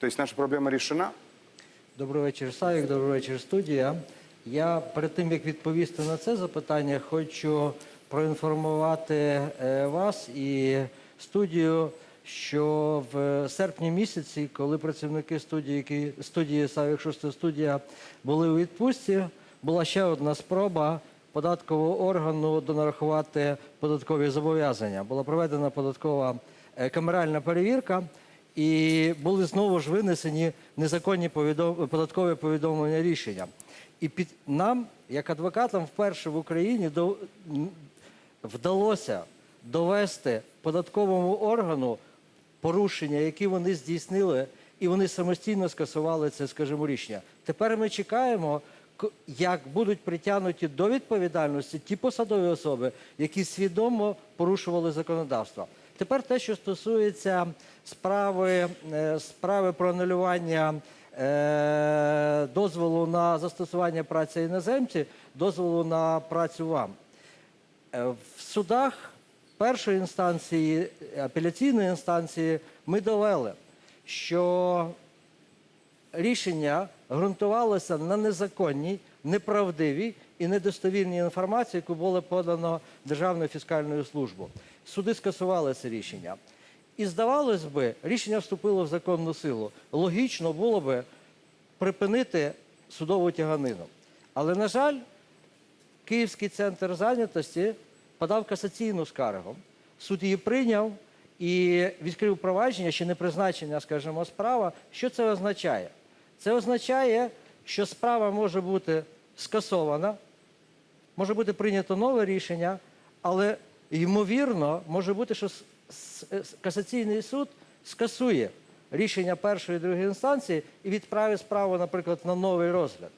То есть наша проблема решена? Добрий вечір, Савік, добрий вечір, студія. Я перед тим як відповісти на це запитання, хочу проінформувати е, вас і студію, що в серпні місяці, коли працівники студії, які студії Савік Шуста студія були у відпустці, була ще одна спроба податкового органу донарахувати податкові зобов'язання. Була проведена податкова е, камеральна перевірка. І були знову ж винесені незаконні повідом... податкові повідомлення рішення. І під нам, як адвокатам, вперше в Україні до... вдалося довести податковому органу порушення, які вони здійснили, і вони самостійно скасували це, скажімо, рішення. Тепер ми чекаємо, як будуть притягнуті до відповідальності ті посадові особи, які свідомо порушували законодавство. Тепер те, що стосується справи, е, справи про анулювання е, дозволу на застосування праці іноземців, дозволу на працю вам. Е, В судах першої інстанції, апеляційної інстанції ми довели, що рішення ґрунтувалося на незаконній, неправдивій і недостовірній інформації, яку було подано Державною фіскальною службою. Суди скасували це рішення. І здавалось би, рішення вступило в законну силу. Логічно було би припинити судову тяганину. Але, на жаль, Київський центр зайнятості подав касаційну скаргу. Суд її прийняв і відкрив провадження, ще не призначення, скажімо, справа. Що це означає? Це означає, що справа може бути скасована, може бути прийнято нове рішення, але ймовірно може бути, що касаційний суд скасує рішення першої і другої інстанції і відправить справу, наприклад, на новий розгляд.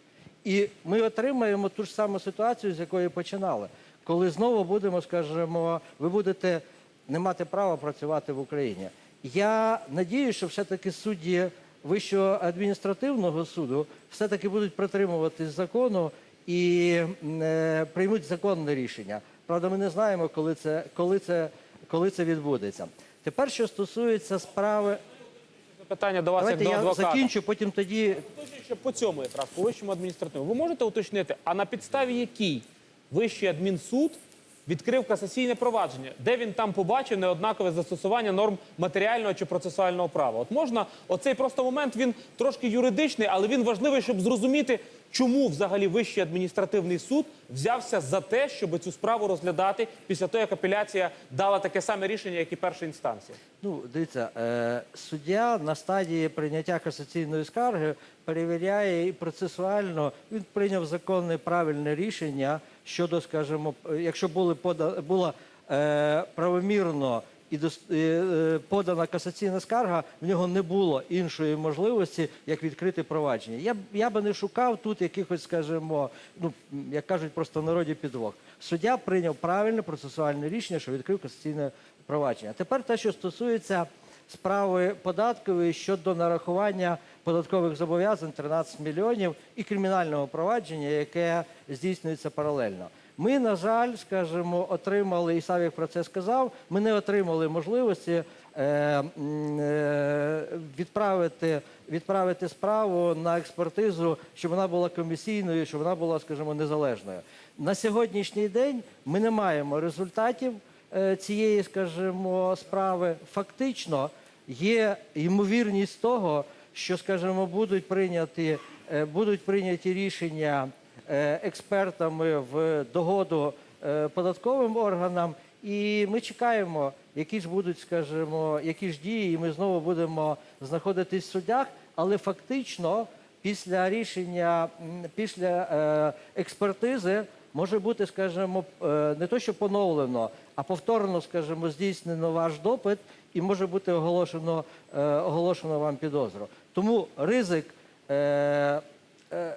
І ми отримаємо ту ж саму ситуацію, з якої починали, коли знову будемо, скажімо, ви будете не мати права працювати в Україні. Я надію, що все-таки судді Вищого адміністративного суду все-таки будуть притримуватись закону і е, приймуть законне рішення. Правда, ми не знаємо, коли це, коли це, коли це відбудеться. Тепер, що стосується справи, Питання до вас давайте як до я закінчу, потім тоді Уточнюючи по цьому якраз, по вищому адміністративному. Ви можете уточнити, а на підставі якій Вищий адмінсуд відкрив касаційне провадження, де він там побачив неоднакове застосування норм матеріального чи процесуального права? От можна, оцей просто момент він трошки юридичний, але він важливий, щоб зрозуміти, чому взагалі Вищий адміністративний суд взявся за те, щоб цю справу розглядати після того, як апеляція дала таке саме рішення, як і перша інстанція. Ну, дивіться, е, суддя на стадії прийняття касаційної скарги перевіряє і процесуально він прийняв законне правильне рішення щодо, скажімо, якщо були пода, була е, правомірно і е, подана касаційна скарга, в нього не було іншої можливості, як відкрити провадження. Я, я би не шукав тут якихось, скажімо, ну, як кажуть, просто в народі підвох. Суддя прийняв правильне процесуальне рішення, що відкрив касаційне провадження. Тепер те, що стосується справи податкової щодо нарахування податкових зобов'язань 13 мільйонів і кримінального провадження, яке здійснюється паралельно. Ми, на жаль, скажімо, отримали, і Савік про це сказав, ми не отримали можливості е, е, відправити, відправити справу на експертизу, щоб вона була комісійною, щоб вона була, скажімо, незалежною. На сьогоднішній день ми не маємо результатів е, цієї, скажімо, справи. Фактично є ймовірність того, що, скажімо, будуть прийняті, будуть прийняті рішення експертами в догоду е, податковим органам, і ми чекаємо, які ж будуть, скажімо, які ж дії, і ми знову будемо знаходитись в судах, але фактично після рішення, після е, експертизи може бути, скажімо, е, не то, що поновлено, а повторно, скажімо, здійснено ваш допит і може бути оголошено, е, оголошено вам підозру. Тому ризик е, е,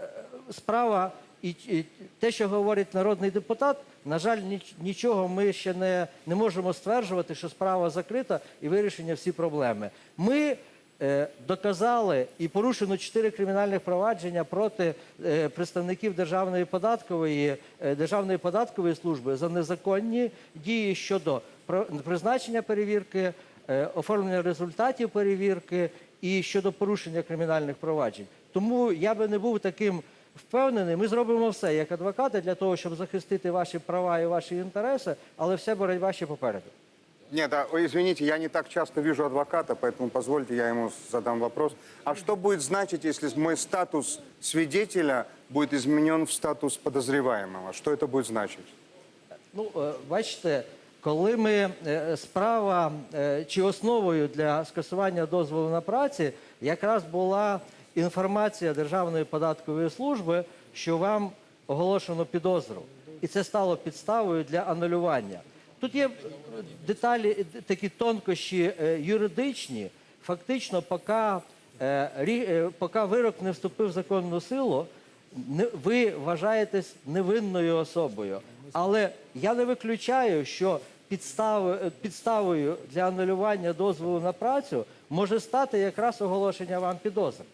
справа і, те, що говорить народний депутат, на жаль, ніч- нічого ми ще не, не можемо стверджувати, що справа закрита і вирішення всі проблеми. Ми е, доказали і порушено чотири кримінальних провадження проти е, представників Державної податкової, е, Державної податкової служби за незаконні дії щодо призначення перевірки, е, оформлення результатів перевірки і щодо порушення кримінальних проваджень. Тому я би не був таким впевнений. Ми зробимо все як адвокати для того, щоб захистити ваші права і ваші інтереси, але вся боротьба ще попереду. Нет, а, ой, извините, я не так часто вижу адвоката, поэтому позвольте я ему задам вопрос. А что будет значить, если мой статус свидетеля будет изменен в статус подозреваемого? Что это будет значить? Ну, е, бачите, коли ми е, справа е, чи основою для скасування дозволу на праці якраз була інформація Державної податкової служби, що вам оголошено підозру, і це стало підставою для анулювання. Тут є деталі, такі тонкощі е, юридичні. Фактично, поки, е, е, поки вирок не вступив в законну силу, ви вважаєтесь невинною особою. Але я не виключаю, що підстави- підставою для анулювання дозволу на працю може стати якраз оголошення вам підозри.